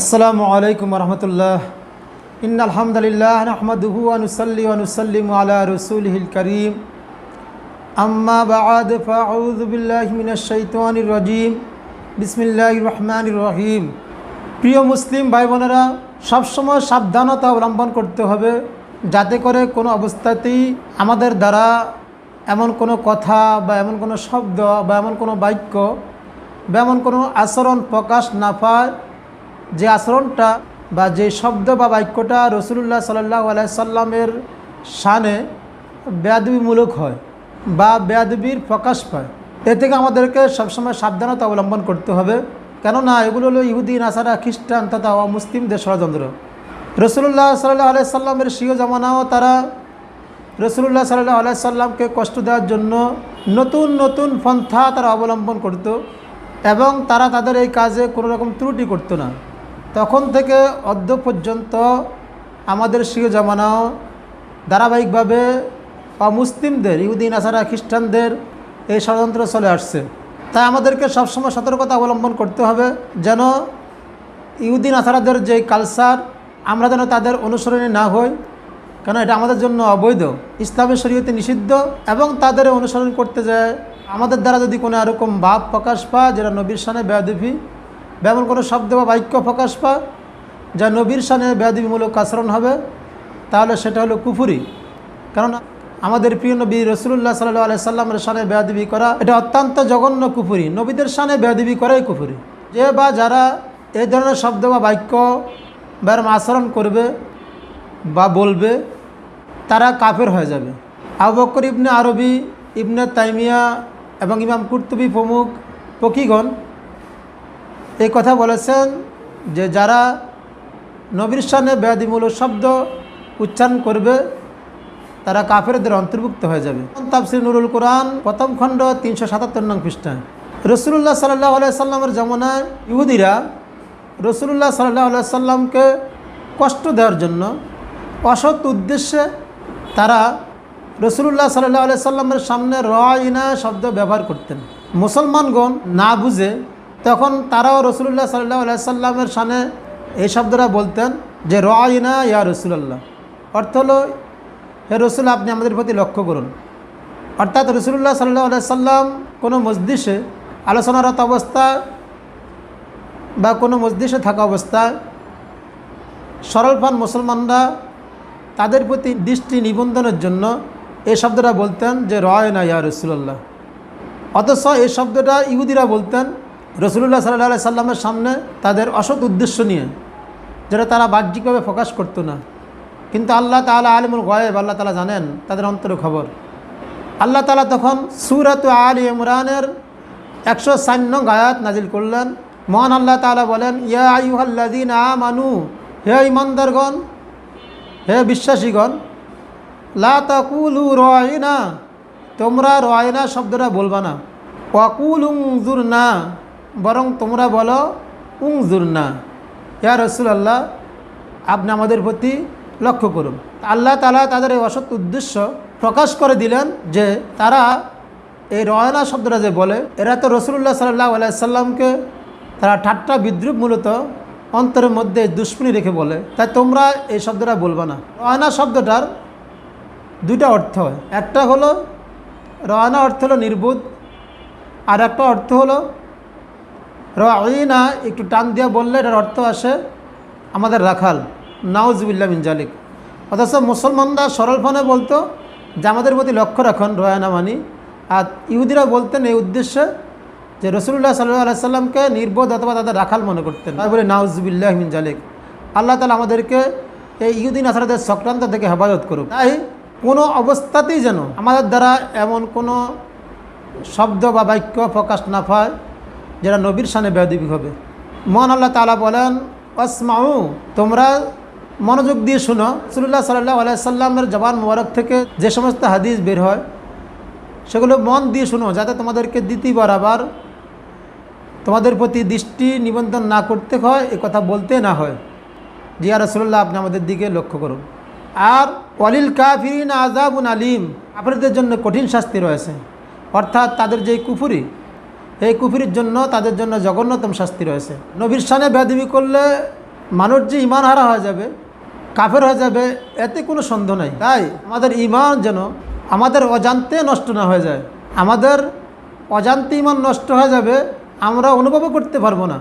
আসসালামু আলাইকুম রহমতুল্লাহ। ইন আলহামদুলিল্লাহ নহমদুহু আনুসল্লি আনুসল্লিম আলা রসুলহিল করিম। আম্মা রাজিম। বিসমিল্লাহির রহমানির রহিম। প্রিয় মুসলিম ভাই বোনেরা সবসময় সাবধানতা অবলম্বন করতে হবে, যাতে করে কোনো অবস্থাতেই আমাদের দ্বারা এমন কোনো কথা বা এমন কোনো শব্দ বা এমন কোনো বাক্য বা এমন কোনো আচরণ প্রকাশ না পায়। যে আচরণটা বা যে শব্দ বা বাক্যটা রসুল্লাহ সাল্লাহ আলাইসাল্লামের শানে বেয়াদবিমূলক হয় বা বেয়াদবির প্রকাশ পায়, এ থেকে আমাদেরকে সবসময় সাবধানতা অবলম্বন করতে হবে। কেননা এগুলো হলো ইহুদি, নাসারা, খ্রিস্টান তথা মুসলিমদের ষড়যন্ত্র রসুল্লাহ সাল্লাহ আলাইসাল্লামের সিও জামানাও তারা রসুল্লাহ সাল্লাহ আলাইসাল্লামকে কষ্ট দেওয়ার জন্য নতুন নতুন পন্থা তারা অবলম্বন করত এবং তারা তাদের এই কাজে কোনো রকম ত্রুটি করতো না। তখন থেকে অদ্য পর্যন্ত আমাদের সিও জামানাও ধারাবাহিকভাবে অমুসলিমদের ইহুদিন আসারা খ্রিস্টানদের এই ষড়যন্ত্র চলে আসছে। তাই আমাদেরকে সবসময় সতর্কতা অবলম্বন করতে হবে যেন ইহুদিন আসারাদের যে কালচার আমরা যেন তাদের অনুসরণে না হই। কেন এটা আমাদের জন্য অবৈধ। ইসলামের শরীয়তে নিষিদ্ধ এবং তাদের অনুসরণ করতে যায়। আমাদের দ্বারা যদি কোনো এরকম ভাব প্রকাশ পায়, যেটা নবীর সানে বেয়াদবি বা এমন কোনো শব্দ বা বাক্য প্রকাশ পায়, যা নবীর সানে বেয়াদবিমূলক আচরণ হবে, তাহলে সেটা হলো কুফুরি। কারণ আমাদের প্রিয় নবী রসুল্লাহ সাল্লাহ আলাই সাল্লামের সানে বেয়াদবি করা, এটা অত্যন্ত জঘন্য কুফুরি। নবীদের সানে বেয়াদবি করাই কুফুরি। যে বা যারা এই ধরনের শব্দ বা বাক্য বা আচরণ করবে বা বলবে, তারা কাফের হয়ে যাবে। আবু বকর ইবনে আরবি, ইবনে তাইমিয়া এবং ইমাম কুর্তুবি প্রমুখ পকিগণ এই কথা বলেছেন যে যারা নবীর সামনে বেয়াদিমূলক শব্দ উচ্চারণ করবে, তারা কাফেরদের অন্তর্ভুক্ত হয়ে যাবে। তাফসির নুরুল কোরআন, প্রথম খণ্ড তিনশো সাতাত্তর নং খ্রিস্টান রসুল্লাহ সাল্লাহ আলাইসাল্লামের জমানায় ইহুদিরা রসুল্লাহ সাল্লাহ আলাইসাল্লামকে কষ্ট দেওয়ার জন্য অসৎ উদ্দেশ্যে তারা রসুল্লাহ সাল্লাহ আলাইসাল্লামের সামনে রয়না শব্দ ব্যবহার করতেন। মুসলমানগণ না বুঝে তখন তারাও রসুল্লাহ সাল্লাহ আলাইসাল্লামের সামনে এই শব্দটা বলতেন যে রয়না ইয়া রসুল্লাহ অর্থ হলো, হে রসুল, আপনি আমাদের প্রতি লক্ষ্য করুন। অর্থাৎ রসুল্লাহ সাল্লাহ আলাইসাল্লাম কোনো মসজিষে আলোচনারত অবস্থা বা কোনো মসজিষে থাকা অবস্থায় সরলফান মুসলমানরা তাদের প্রতি দৃষ্টি নিবন্ধনের জন্য এই শব্দটা বলতেন যে রয় না ইয়া রসুল্লাহ অথচ এই শব্দটা ইহুদিরা বলতেন রসুল্লাহ সাল্লাহ সাল্লামের সামনে তাদের অসৎ উদ্দেশ্য নিয়ে, যেটা তারা বাহ্যিকভাবে প্রকাশ করতো না। কিন্তু আল্লাহ তালা আলিমুল গয়েব, আল্লাহ তালা জানেন তাদের অন্তর খবর। আল্লাহ তালা তখন সুরাত আল ইমরানের একশো সান্য গায়াত নাজিল করলেন। মহান আল্লাহ তালা বলেন, ইয়া আইহাল্লাদিন আ মানু হে ইমানদারগণ হে বিশ্বাসীগণ, লা তাকুলু রয়না তোমরা রয়না শব্দটা বলবা না। ওয়াকুল উংজুর না বরং তোমরা বলো উংজুর না ইয়া রসুল আল্লাহ আপনি আমাদের প্রতি লক্ষ্য করুন। আল্লাহ তালা তাদের এই অসৎ উদ্দেশ্য প্রকাশ করে দিলেন যে তারা এই রয়না শব্দটা যে বলে, এরা তো রসুল্লাহ সাল্লাহ আলাইসাল্লামকে তারা ঠাট্টা বিদ্রুপ মূলত অন্তরের মধ্যে দুশ্মনী রেখে বলে। তাই তোমরা এই শব্দটা বলবা না। রয়না শব্দটার দুইটা অর্থ হয়। একটা হলো রয়না অর্থ হলো নির্বোধ, আর একটা অর্থ হলো রয়না একটু টান দিয়ে বললে এটার অর্থ আসে আমাদের রাখাল নাউজবিল্লা মিনজালিক অথচ মুসলমানরা সরল সরলফানে বলতো যে, আমাদের প্রতি লক্ষ্য রাখুন রয়ানা মানি। আর ইহুদিরা বলতেন এই উদ্দেশ্যে যে রসুল্লাহ সাল্লাহ আলাইসাল্লামকে নির্বোধ অথবা তাদের রাখাল মনে করতেন। বলে, নাউজবিল্লাহ মিন জালিক। আল্লাহ তালা আমাদেরকে এই ইহুদিন আসারাদের সক্রান্ত থেকে হেফাজত করুক। তাই কোনো অবস্থাতেই যেন আমাদের দ্বারা এমন কোনো শব্দ বা বাক্য প্রকাশ না পায় যেটা নবীর সানে বেদবি হবে। মহান আল্লাহ তালা বলেন আসমাউ তোমরা মনোযোগ দিয়ে শুনো। সুল্লাহ সাল্লাহ আলাইসাল্লামের জবান মোবারক থেকে যে সমস্ত হাদিস বের হয়, সেগুলো মন দিয়ে শুনো, যাতে তোমাদেরকে দ্বিতীয়বার আবার তোমাদের প্রতি দৃষ্টি নিবন্ধন না করতে হয়, এ কথা বলতে না হয়। জিয়া রসুল্লাহ আপনি আমাদের দিকে লক্ষ্য করুন। আর অলিল কাফিরিন আজাবুন আলিম, আপনাদের জন্য কঠিন শাস্তি রয়েছে। অর্থাৎ তাদের যে কুফুরি এই কুফুরির জন্য, তাদের জন্য জঘন্যতম শাস্তি রয়েছে। নবীর সানে বেদবি করলে মানুষ যে ইমান হারা হয়ে যাবে, কাফের হয়ে যাবে, এতে কোনো সন্দেহ নাই। তাই আমাদের ইমান যেন আমাদের অজান্তে নষ্ট না হয়ে যায়। আমাদের অজান্তে ইমান নষ্ট হয়ে যাবে, আমরা অনুভবও করতে পারব না।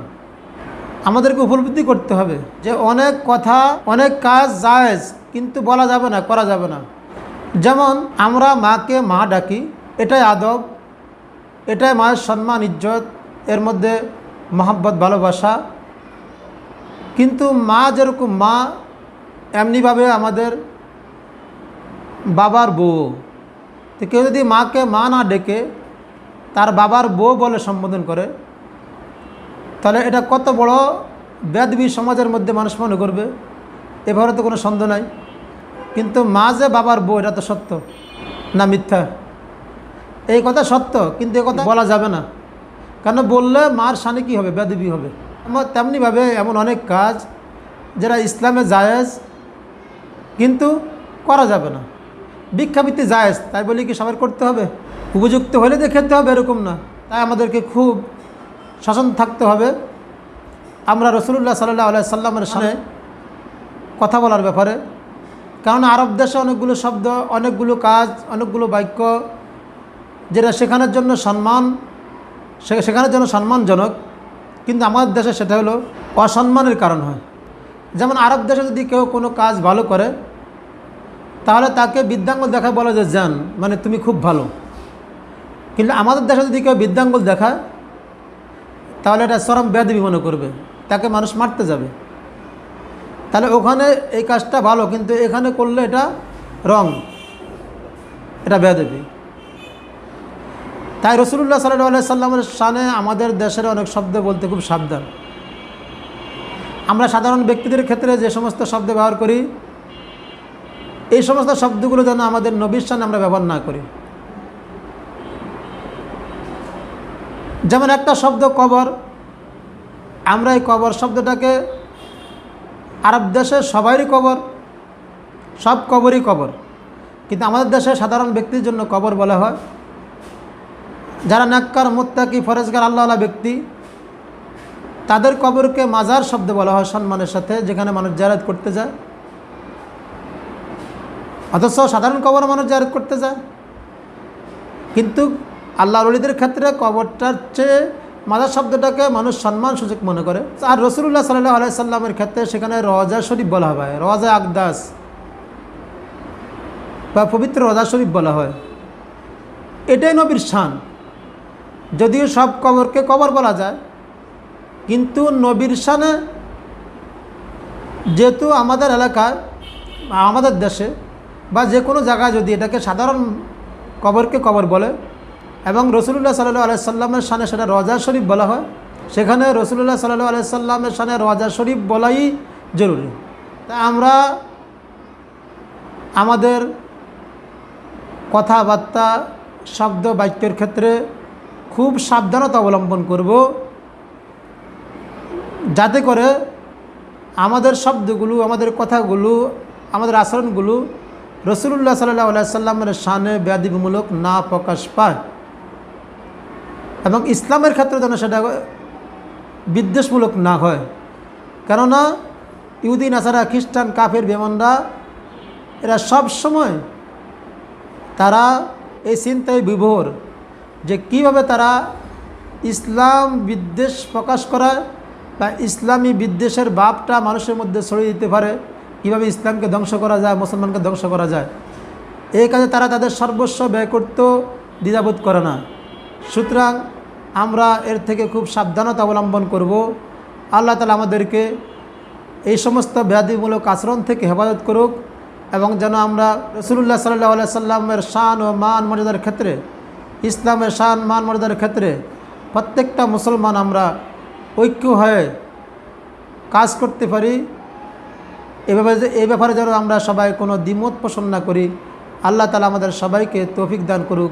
আমাদেরকে উপলব্ধি করতে হবে যে অনেক কথা, অনেক কাজ জায়েজ, কিন্তু বলা যাবে না, করা যাবে না। যেমন আমরা মাকে মা ডাকি, এটাই আদব। এটাই মায়ের সম্মান, ইজ্জত, এর মধ্যে মহাব্বত, ভালোবাসা। কিন্তু মা যেরকম মা, এমনিভাবে আমাদের বাবার বউ। তো কেউ যদি মাকে মা না ডেকে তার বাবার বউ বলে সম্বোধন করে, তাহলে এটা কত বড় বেদবি সমাজের মধ্যে মানুষ মনে করবে? এভাবে তো কোনো সন্দেহ নাই। কিন্তু মা যে বাবার বউ, এটা তো সত্য না মিথ্যা? এই কথা সত্য কিন্তু এ কথা বলা যাবে না। কেন বললে মার সানে কী হবে বেদবি হবে? আমার তেমনিভাবে এমন অনেক কাজ যারা ইসলামে জায়েজ কিন্তু করা যাবে না। ভিক্ষাবৃত্তি জায়েজ তাই বলি কি সবার করতে হবে? উপযুক্ত হলে যে খেতে হবে এরকম না। তাই আমাদেরকে খুব শাসন থাকতে হবে। আমরা রসুল্লাহ সাল্লাহ আলাই সাল্লামের সামনে কথা বলার ব্যাপারে। কারণ আরব দেশে অনেকগুলো শব্দ অনেকগুলো কাজ অনেকগুলো বাক্য যেটা শেখানোর জন্য সম্মান শেখানোর জন্য সম্মানজনক, কিন্তু আমাদের দেশে সেটা হলো অসম্মানের কারণ হয়। যেমন আরব দেশে যদি কেউ কোনো কাজ ভালো করে, তাহলে তাকে বিদ্যাঙ্গল দেখায় বলা যে যান মানে তুমি খুব ভালো। কিন্তু আমাদের দেশে যদি কেউ বিদ্যাঙ্গল দেখায়, তাহলে এটা চরম বেদবি মনে করবে। তাকে মানুষ মারতে যাবে। তাহলে ওখানে এই কাজটা ভালো, কিন্তু এখানে করলে এটা রং, এটা বেদবি তাই রসুল্লাহ সাল্লাহ সাল্লামের সানে আমাদের দেশের অনেক শব্দ বলতে খুব সাবধান। আমরা সাধারণ ব্যক্তিদের ক্ষেত্রে যে সমস্ত শব্দ ব্যবহার করি, এই সমস্ত শব্দগুলো যেন আমাদের নবীর সামনে আমরা ব্যবহার না করি। যেমন একটা শব্দ কবর, আমরা এই কবর শব্দটাকে আরব দেশে সবারই কবর, সব কবরই কবর। কিন্তু আমাদের দেশে সাধারণ ব্যক্তির জন্য কবর বলা হয়। যারা নাক্কার, মোত্তাকি, ফরেজগার, আল্লাহ ব্যক্তি, তাদের কবরকে মাজার শব্দ বলা হয় সম্মানের সাথে, যেখানে মানুষ জারাত করতে যায়। অথচ সাধারণ কবর মানুষ জারাত করতে যায়। কিন্তু আল্লাহ রলিদের ক্ষেত্রে কবরটার চেয়ে মাজার শব্দটাকে মানুষ সম্মান সূচক মনে করে। আর রসুল্লাহ সাল্লাহ আলাইসাল্লামের ক্ষেত্রে সেখানে রজা শরীফ বলা হয়, রজা আকদাস বা পবিত্র রজা শরীফ বলা হয়। এটাই নবীর শান। যদিও সব কবরকে কবর বলা যায়, কিন্তু নবীর শানে যেহেতু আমাদের এলাকায়, আমাদের দেশে বা যে কোনো জায়গায় যদি এটাকে সাধারণ কবরকে কবর বলে এবং রসুল্লাহ সাল্লু আলাইসাল্লামের সানে সেটা রজা শরীফ বলা হয়, সেখানে রসুল্লাহ সাল্লু আলাইসাল্লামের সানে রজা শরীফ বলাই জরুরি। তা আমরা আমাদের কথাবার্তা, শব্দ, বাক্যের ক্ষেত্রে খুব সাবধানতা অবলম্বন করব। যাতে করে আমাদের শব্দগুলো, আমাদের কথাগুলো, আমাদের আচরণগুলো রসুল্লাহ সাল্লাহ আলাইসাল্লামের সানে ব্যাধিমূলক না প্রকাশ পায়। এবং ইসলামের ক্ষেত্রে যেন সেটা বিদ্বেষমূলক না হয়। কেননা ইহুদি, নাসারা, খ্রিস্টান, কাফের বেমনরা এরা সব সময় তারা এই চিন্তায় বিভোর। যে কীভাবে তারা ইসলাম বিদ্বেষ প্রকাশ করায় বা ইসলামী বিদ্বেষের বাপটা মানুষের মধ্যে ছড়িয়ে দিতে পারে, কীভাবে ইসলামকে ধ্বংস করা যায়, মুসলমানকে ধ্বংস করা যায়। এই কাজে তারা তাদের সর্বস্ব ব্যয় করতেও দ্বিধাবোধ করে না। সুতরাং আমরা এর থেকে খুব সাবধানতা অবলম্বন করব। আল্লাহ তালা আমাদেরকে এই সমস্ত ব্যাধিমূলক আচরণ থেকে হেফাজত করুক এবং যেন আমরা রসুল্লাহ সাল্লাহ সাল্লামের শান ও মান মর্যাদার ক্ষেত্রে ইসলামের শান মান মর্যাদার ক্ষেত্রে প্রত্যেকটা মুসলমান আমরা ঐক্য হয়ে কাজ করতে পারি। এভাবে এই ব্যাপারে যেন আমরা সবাই কোনো দ্বিমত পোষণ না করি। আল্লাহ তালা আমাদের সবাইকে তৌফিক দান করুক